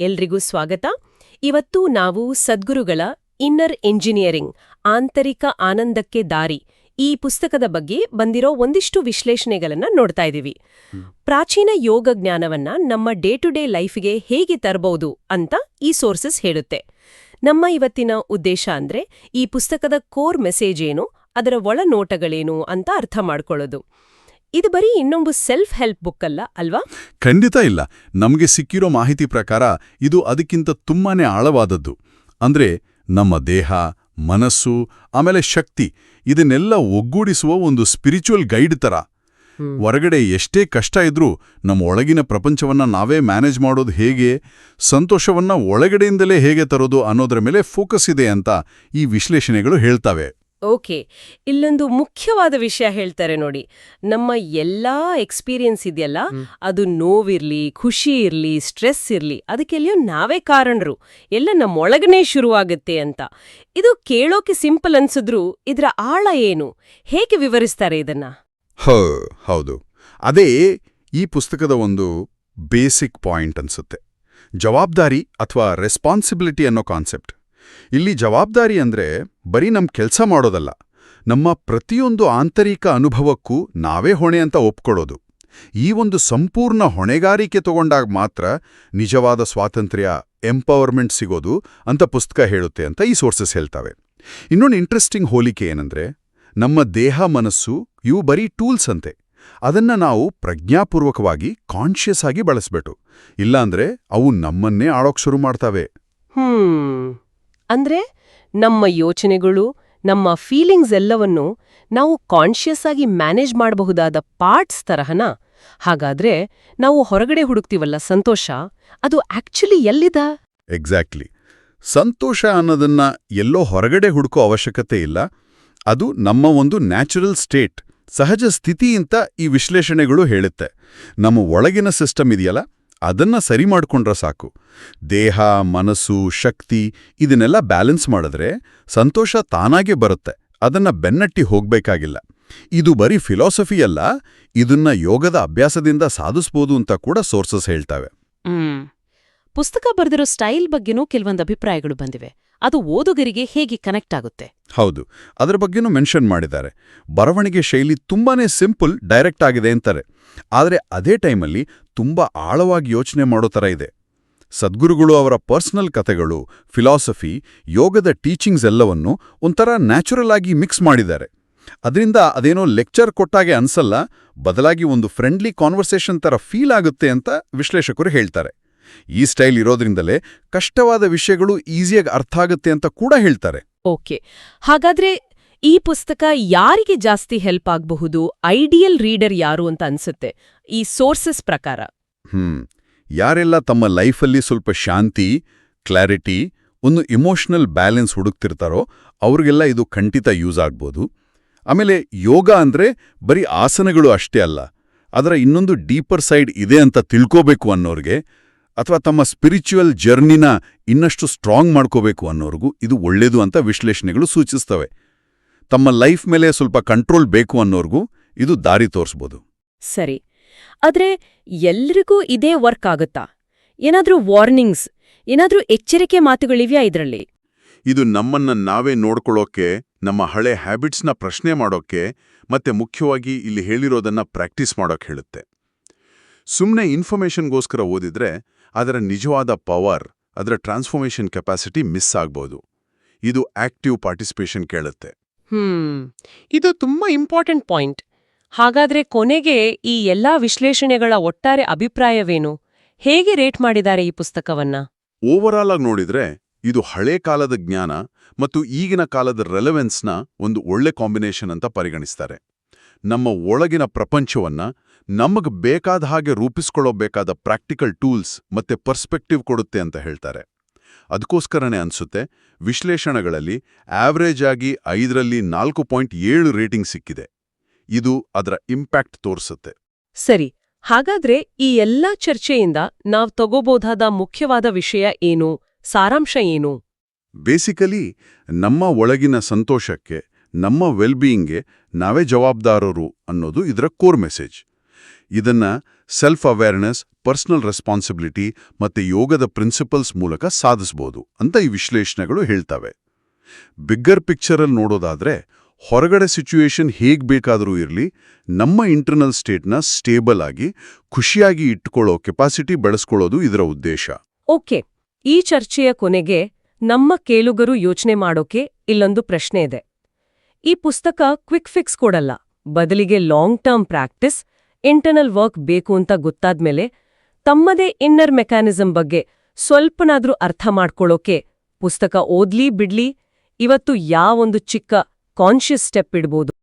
ಎಲ್ರಿಗೂ ಸ್ವಾಗತ. ಇವತ್ತು ನಾವು ಸದ್ಗುರುಗಳ ಇನ್ನರ್ ಎಂಜಿನಿಯರಿಂಗ್ ಆಂತರಿಕ ಆನಂದಕ್ಕೆ ದಾರಿ ಈ ಪುಸ್ತಕದ ಬಗ್ಗೆ ಬಂದಿರೋ ಒಂದಿಷ್ಟು ವಿಶ್ಲೇಷಣೆಗಳನ್ನ ನೋಡ್ತಾ ಇದ್ದೀವಿ. ಪ್ರಾಚೀನ ಯೋಗ ಜ್ಞಾನವನ್ನ ನಮ್ಮ ಡೇ ಟು ಡೇ ಲೈಫ್ಗೆ ಹೇಗೆ ತರಬಹುದು ಅಂತ ಈ ಸೋರ್ಸಸ್ ಹೇಳುತ್ತೆ. ನಮ್ಮ ಇವತ್ತಿನ ಉದ್ದೇಶ ಅಂದ್ರೆ ಈ ಪುಸ್ತಕದ ಕೋರ್ ಮೆಸೇಜ್ ಏನು ಅದರ ಒಳನೋಟಗಳೇನು ಅಂತ ಅರ್ಥ ಮಾಡ್ಕೊಳ್ಳೋದು. ಇದು ಬರೀ ಇನ್ನೊಂದು ಸೆಲ್ಫ್ ಹೆಲ್ಪ್ ಬುಕ್ ಅಲ್ಲ ಅಲ್ವಾ? ಖಂಡಿತ ಇಲ್ಲ. ನಮಗೆ ಸಿಕ್ಕಿರೋ ಮಾಹಿತಿ ಪ್ರಕಾರ ಇದು ಅದಕ್ಕಿಂತ ತುಂಬಾನೇ ಆಳವಾದದ್ದು. ಅಂದ್ರೆ ನಮ್ಮ ದೇಹ ಮನಸ್ಸು ಆಮೇಲೆ ಶಕ್ತಿ ಇದನ್ನೆಲ್ಲ ಒಗ್ಗೂಡಿಸುವ ಒಂದು ಸ್ಪಿರಿಚುವಲ್ ಗೈಡ್ ತರ. ಹೊರಗಡೆ ಎಷ್ಟೇ ಕಷ್ಟ ಇದ್ರೂ ನಮ್ಮ ಒಳಗಿನ ಪ್ರಪಂಚವನ್ನ ನಾವೇ ಮ್ಯಾನೇಜ್ ಮಾಡೋದು ಹೇಗೆ ಸಂತೋಷವನ್ನ ಒಳಗಡೆಯಿಂದಲೇ ಹೇಗೆ ತರೋದು ಅನ್ನೋದರ ಮೇಲೆ ಫೋಕಸ್ ಇದೆ ಅಂತ ಈ ವಿಶ್ಲೇಷಣೆಗಳು ಹೇಳ್ತವೆ. ಓಕೆ ಇಲ್ಲೊಂದು ಮುಖ್ಯವಾದ ವಿಷಯ ಹೇಳ್ತಾರೆ ನೋಡಿ. ನಮ್ಮ ಎಲ್ಲಾ ಎಕ್ಸ್ಪೀರಿಯನ್ಸ್ ಇದೆಯಲ್ಲ ಅದು ನೋವಿರ್ಲಿ ಖುಷಿ ಇರ್ಲಿ ಸ್ಟ್ರೆಸ್ ಇರ್ಲಿ ಅದಕ್ಕೆಲ್ಲಿಯೋ ನಾವೇ ಕಾರಣರು. ಎಲ್ಲ ನಮ್ಮೊಳಗನೆ ಶುರುವಾಗುತ್ತೆ ಅಂತ. ಇದು ಕೇಳೋಕೆ ಸಿಂಪಲ್ ಅನ್ಸಿದ್ರು ಇದರ ಆಳ ಏನು? ಹೇಗೆ ವಿವರಿಸ್ತಾರೆ ಇದನ್ನ? ಹೌದು. ಅದೇ ಈ ಪುಸ್ತಕದ ಒಂದು ಬೇಸಿಕ್ ಪಾಯಿಂಟ್ ಅನ್ಸುತ್ತೆ. ಜವಾಬ್ದಾರಿ ಅಥವಾ ರೆಸ್ಪಾನ್ಸಿಬಿಲಿಟಿ ಅನ್ನೋ ಕಾನ್ಸೆಪ್ಟ್. ಇಲ್ಲಿ ಜವಾಬ್ದಾರಿ ಅಂದ್ರೆ ಬರೀ ನಮ್ ಕೆಲಸ ಮಾಡೋದಲ್ಲ, ನಮ್ಮ ಪ್ರತಿಯೊಂದು ಆಂತರಿಕ ಅನುಭವಕ್ಕೂ ನಾವೇ ಹೊಣೆ ಅಂತ ಒಪ್ಕೊಳ್ಳೋದು. ಈ ಒಂದು ಸಂಪೂರ್ಣ ಹೊಣೆಗಾರಿಕೆ ತಗೊಂಡಾಗ ಮಾತ್ರ ನಿಜವಾದ ಸ್ವಾತಂತ್ರ್ಯ, ಎಂಪವರ್ಮೆಂಟ್ ಸಿಗೋದು ಅಂತ ಪುಸ್ತಕ ಹೇಳುತ್ತೆ ಅಂತ ಈ ಸೋರ್ಸಸ್ ಹೇಳ್ತವೆ. ಇನ್ನೊಂದು ಇಂಟ್ರೆಸ್ಟಿಂಗ್ ಹೋಲಿಕೆ ಏನಂದ್ರೆ, ನಮ್ಮ ದೇಹ ಮನಸ್ಸು ಇವು ಬರೀ ಟೂಲ್ಸ್ ಅಂತೆ. ಅದನ್ನ ನಾವು ಪ್ರಜ್ಞಾಪೂರ್ವಕವಾಗಿ ಕಾನ್ಷಿಯಸ್ ಆಗಿ ಬಳಸ್ಬೇಕು. ಇಲ್ಲಾಂದ್ರೆ ಅವು ನಮ್ಮನ್ನೇ ಆಳೋಕ್ ಶುರು ಮಾಡ್ತಾವೆ. ಹ್ಮ್. ಅಂದ್ರೆ ನಮ್ಮ ಯೋಚನೆಗಳು, ನಮ್ಮ ಫೀಲಿಂಗ್ಸ್ ಎಲ್ಲವನ್ನು ನಾವು ಕಾನ್ಷಿಯಸ್ ಆಗಿ ಮ್ಯಾನೇಜ್ ಮಾಡಬಹುದಾದ ಪಾರ್ಟ್ಸ್ ತರಹನ? ಹಾಗಾದ್ರೆ ನಾವು ಹೊರಗಡೆ ಹುಡುಕ್ತೀವಲ್ಲ ಸಂತೋಷ? ಅದು ಆಕ್ಚುಲಿ ಎಲ್ಲಿದ? ಎಕ್ಸಾಕ್ಟ್ಲಿ ಸಂತೋಷ ಅನ್ನೋದನ್ನ ಎಲ್ಲೋ ಹೊರಗಡೆ ಹುಡುಕೋ ಅವಶ್ಯಕತೆ ಇಲ್ಲ. ಅದು ನಮ್ಮ ಒಂದು ನ್ಯಾಚುರಲ್ ಸ್ಟೇಟ್ ಸಹಜ ಸ್ಥಿತಿಯಿಂದ ಈ ವಿಶ್ಲೇಷಣೆಗಳು ಹೇಳುತ್ತೆ. ನಮ್ಮ ಒಳಗಿನ ಸಿಸ್ಟಮ್ ಇದೆಯಲ್ಲ? ಅದನ್ನ ಸರಿ ಮಾಡ್ಕೊಂಡ್ರೆ ಸಾಕು. ದೇಹ, ಮನಸ್ಸು, ಶಕ್ತಿ ಇದನ್ನೆಲ್ಲ ಬ್ಯಾಲೆನ್ಸ್ ಮಾಡಿದ್ರೆ ಸಂತೋಷ ತಾನಾಗೇ ಬರುತ್ತೆ. ಅದನ್ನ ಬೆನ್ನಟ್ಟಿ ಹೋಗ್ಬೇಕಾಗಿಲ್ಲ. ಇದು ಬರೀ ಫಿಲಾಸಫಿ ಅಲ್ಲ, ಇದನ್ನ ಯೋಗದ ಅಭ್ಯಾಸದಿಂದ ಸಾಧಿಸ್ಬೋದು ಅಂತ ಕೂಡ ಸೋರ್ಸಸ್ ಹೇಳ್ತವೆ. ಪುಸ್ತಕ ಬರೆದಿರೋ ಸ್ಟೈಲ್ ಬಗ್ಗೆನೂ ಕೆಲವೊಂದು ಅಭಿಪ್ರಾಯಗಳು ಬಂದಿವೆ. ಅದು ಓದುಗರಿಗೆ ಹೇಗೆ ಕನೆಕ್ಟ್ ಆಗುತ್ತೆ? ಹೌದು. ಅದರ ಬಗ್ಗೆನೂ ಮೆನ್ಷನ್ ಮಾಡಿದ್ದಾರೆ. ಬರವಣಿಗೆ ಶೈಲಿ ತುಂಬಾನೇ ಸಿಂಪಲ್ ಡೈರೆಕ್ಟ್ ಆಗಿದೆ ಅಂತಾರೆ. ಆದರೆ ಅದೇ ಟೈಮಲ್ಲಿ ತುಂಬಾ ಆಳವಾಗಿ ಯೋಚನೆ ಮಾಡೋ ಥರ ಇದೆ. ಸದ್ಗುರುಗಳು ಅವರ ಪರ್ಸನಲ್ ಕಥೆಗಳು ಫಿಲಾಸಫಿ ಯೋಗದ ಟೀಚಿಂಗ್ಸ್ ಎಲ್ಲವನ್ನು ಒಂಥರ ನ್ಯಾಚುರಲ್ ಆಗಿ ಮಿಕ್ಸ್ ಮಾಡಿದ್ದಾರೆ. ಅದರಿಂದ ಅದೇನೋ ಲೆಕ್ಚರ್ ಕೊಟ್ಟಾಗೆ ಅನ್ಸಲ್ಲ, ಬದಲಾಗಿ ಒಂದು ಫ್ರೆಂಡ್ಲಿ ಕಾನ್ವರ್ಸೇಷನ್ ಥರ ಫೀಲ್ ಆಗುತ್ತೆ ಅಂತ ವಿಶ್ಲೇಷಕರು ಹೇಳ್ತಾರೆ. ಈ ಸ್ಟೈಲ್ ಇರೋದ್ರಿಂದಲೇ ಕಷ್ಟವಾದ ವಿಷಯಗಳು ಈಸಿಯಾಗಿ ಅರ್ಥ ಆಗುತ್ತೆ ಅಂತ ಕೂಡ ಹೇಳ್ತಾರೆ. ಓಕೆ. ಹಾಗಾದ್ರೆ ಈ ಪುಸ್ತಕ ಯಾರಿಗೆ ಜಾಸ್ತಿ ಹೆಲ್ಪ್ ಆಗಬಹುದು? ಐಡಿಯಲ್ ರೀಡರ್ ಯಾರು ಅಂತ ಅನ್ಸುತ್ತೆ. ಈ ಸೋರ್ಸಸ್ ಪ್ರಕಾರ. ಹ್ಮ್. ಯಾರೆಲ್ಲ ತಮ್ಮ ಲೈಫಲ್ಲಿ ಸ್ವಲ್ಪ ಶಾಂತಿ ಕ್ಲಾರಿಟಿ ಒಂದು ಇಮೋಷನಲ್ ಬ್ಯಾಲೆನ್ಸ್ ಹುಡುಕ್ತಿರ್ತಾರೋ ಅವ್ರಿಗೆಲ್ಲ ಇದು ಖಂಡಿತ ಯೂಸ್ ಆಗ್ಬೋದು. ಆಮೇಲೆ ಯೋಗ ಅಂದ್ರೆ ಬರೀ ಆಸನಗಳು ಅಷ್ಟೇ ಅಲ್ಲ ಅದರ ಇನ್ನೊಂದು ಡೀಪರ್ ಸೈಡ್ ಇದೆ ಅಂತ ತಿಳ್ಕೋಬೇಕು ಅನ್ನೋರ್ಗೆ ಅಥವಾ ತಮ್ಮ ಸ್ಪಿರಿಚುವಲ್ ಜರ್ನಿನ ಇನ್ನಷ್ಟು ಸ್ಟ್ರಾಂಗ್ ಮಾಡ್ಕೋಬೇಕು ಅನ್ನೋರ್ಗೂ ಇದು ಒಳ್ಳೇದು ಅಂತ ವಿಶ್ಲೇಷಣೆಗಳು ಸೂಚಿಸ್ತವೆ. ತಮ್ಮ ಲೈಫ್ ಮೇಲೆ ಸ್ವಲ್ಪ ಕಂಟ್ರೋಲ್ ಬೇಕು ಅನ್ನೋರ್ಗೂ ಇದು ದಾರಿ ತೋರಿಸ್ಬೋದು. ಸರಿ. ಆದ್ರೆ ಎಲ್ರಿಗೂ ಇದೇ ವರ್ಕ್ ಆಗುತ್ತಾ? ಏನಾದ್ರೂ ವಾರ್ನಿಂಗ್ಸ್ ಏನಾದ್ರೂ ಎಚ್ಚರಿಕೆ ಮಾತುಗಳಿವೆಯಾ ಇದರಲ್ಲಿ? ಇದು ನಮ್ಮನ್ನ ನಾವೇ ನೋಡ್ಕೊಳ್ಳೋಕೆ ನಮ್ಮ ಹಳೆ ಹ್ಯಾಬಿಟ್ಸ್ನ ಪ್ರಶ್ನೆ ಮಾಡೋಕೆ ಮತ್ತೆ ಮುಖ್ಯವಾಗಿ ಇಲ್ಲಿ ಹೇಳಿರೋದನ್ನ ಪ್ರಾಕ್ಟೀಸ್ ಮಾಡೋಕೆ ಹೇಳುತ್ತೆ. ಸುಮ್ಮನೆ ಇನ್ಫಾರ್ಮೇಷನ್ಗೋಸ್ಕರ ಓದಿದ್ರೆ ಅದರ ನಿಜವಾದ ಪವರ್ ಅದರ ಟ್ರಾನ್ಸ್ಫಾರ್ಮೇಷನ್ ಕೆಪಾಸಿಟಿ ಮಿಸ್ ಆಗ್ಬೋದು. ಇದು ಆಕ್ಟಿವ್ ಪಾರ್ಟಿಸಿಪೇಷನ್ ಕೇಳುತ್ತೆ. ಹ್ಮ್. ಇದು ತುಂಬಾ ಇಂಪಾರ್ಟೆಂಟ್ ಪಾಯಿಂಟ್. ಹಾಗಾದ್ರೆ ಕೊನೆಗೆ ಈ ಎಲ್ಲಾ ವಿಶ್ಲೇಷಣೆಗಳ ಒಟ್ಟಾರೆ ಅಭಿಪ್ರಾಯವೇನು? ಹೇಗೆ ರೇಟ್ ಮಾಡಿದ್ದಾರೆ ಈ ಪುಸ್ತಕವನ್ನ? ಓವರಾಲ್ ಆಗಿ ನೋಡಿದ್ರೆ ಇದು ಹಳೆ ಕಾಲದ ಜ್ಞಾನ ಮತ್ತು ಈಗಿನ ಕಾಲದ ರೆಲೆವೆನ್ಸ್ನ ಒಂದು ಒಳ್ಳೆ ಕಾಂಬಿನೇಷನ್ ಅಂತ ಪರಿಗಣಿಸ್ತಾರೆ. ನಮ್ಮ ಒಳಗಿನ ಪ್ರಪಂಚವನ್ನ ನಮಗೆ ಬೇಕಾದ ಹಾಗೆ ರೂಪಿಸ್ಕೊಳ್ಳೋಬೇಕಾದ ಪ್ರಾಕ್ಟಿಕಲ್ ಟೂಲ್ಸ್ ಮತ್ತೆ ಪರ್ಸ್ಪೆಕ್ಟಿವ್ ಕೊಡುತ್ತೆ ಅಂತ ಹೇಳ್ತಾರೆ. ಅದಕ್ಕೋಸ್ಕರನೇ ಅನ್ಸುತ್ತೆ ವಿಶ್ಲೇಷಣೆಗಳಲ್ಲಿ ಆವ್ರೇಜ್ ಆಗಿ ಐದರಲ್ಲಿ ನಾಲ್ಕು ಪಾಯಿಂಟ್ ಏಳು ರೇಟಿಂಗ್ ಸಿಕ್ಕಿದೆ. ಇದು ಅದರ ಇಂಪ್ಯಾಕ್ಟ್ ತೋರಿಸುತ್ತೆ. ಸರಿ ಹಾಗಾದ್ರೆ ಈ ಎಲ್ಲಾ ಚರ್ಚೆಯಿಂದ ನಾವು ತಗೋಬಹುದಾದ ಮುಖ್ಯವಾದ ವಿಷಯ ಏನು ಸಾರಾಂಶ ಏನು? ಬೇಸಿಕಲಿ ನಮ್ಮ ಒಳಗಿನ ಸಂತೋಷಕ್ಕೆ ನಮ್ಮ ವೆಲ್ಬೀಯಿಂಗ್ಗೆ ನಾವೇ ಜವಾಬ್ದಾರರು ಅನ್ನೋದು ಇದರ ಕೋರ್ ಮೆಸೇಜ್ ಇದನ್ನ ಸೆಲ್ಫ್ ಅವೇರ್ನೆಸ್ ಪರ್ಸನಲ್ ರೆಸ್ಪಾನ್ಸಿಬಿಲಿಟಿ ಮತ್ತೆ ಯೋಗದ ಪ್ರಿನ್ಸಿಪಲ್ಸ್ ಮೂಲಕ ಸಾಧಿಸ್ಬೋದು ಅಂತ ಈ ವಿಶ್ಲೇಷಣೆಗಳು ಹೇಳ್ತವೆ. ಬಿಗ್ಗರ್ ಪಿಕ್ಚರಲ್ಲಿ ನೋಡೋದಾದ್ರೆ, ಹೊರಗಡೆ ಸಿಚುಯೇಷನ್ ಹೇಗೆ ಬೇಕಾದರೂ ಇರಲಿ, ನಮ್ಮ ಇಂಟರ್ನಲ್ ಸ್ಟೇಟ್ನ ಸ್ಟೇಬಲ್ ಆಗಿ, ಖುಷಿಯಾಗಿ ಇಟ್ಕೊಳ್ಳೋ ಕೆಪಾಸಿಟಿ ಬೆಳೆಸ್ಕೊಳ್ಳೋದು ಇದರ ಉದ್ದೇಶ. ಓಕೆ, ಈ ಚರ್ಚೆಯ ಕೊನೆಗೆ ನಮ್ಮ ಕೇಳುಗರು ಯೋಚನೆ ಮಾಡೋಕೆ ಇಲ್ಲೊಂದು ಪ್ರಶ್ನೆ ಇದೆ. ಈ ಪುಸ್ತಕ ಕ್ವಿಕ್ ಫಿಕ್ಸ್ ಕೊಡಲ್ಲ. ಬದಲಿಗೆ long term practice, internal work ಬೇಕು ಅಂತ ಗೊತ್ತಾದ್ಮೇಲೆ ತಮ್ಮದೇ ಇನ್ನರ್ ಮೆಕ್ಯಾನಿಸಂ ಬಗ್ಗೆ ಸ್ವಲ್ಪನಾದ್ರೂ ಅರ್ಥ ಮಾಡ್ಕೊಳ್ಳೋಕೆ ಪುಸ್ತಕ ಓದ್ಲಿ, ಬಿಡ್ಲಿ, ಇವತ್ತು ಯಾವೊಂದು ಚಿಕ್ಕ ಕಾನ್ಷಿಯಸ್ ಸ್ಟೆಪ್ ಇಡ್ಬೋದು.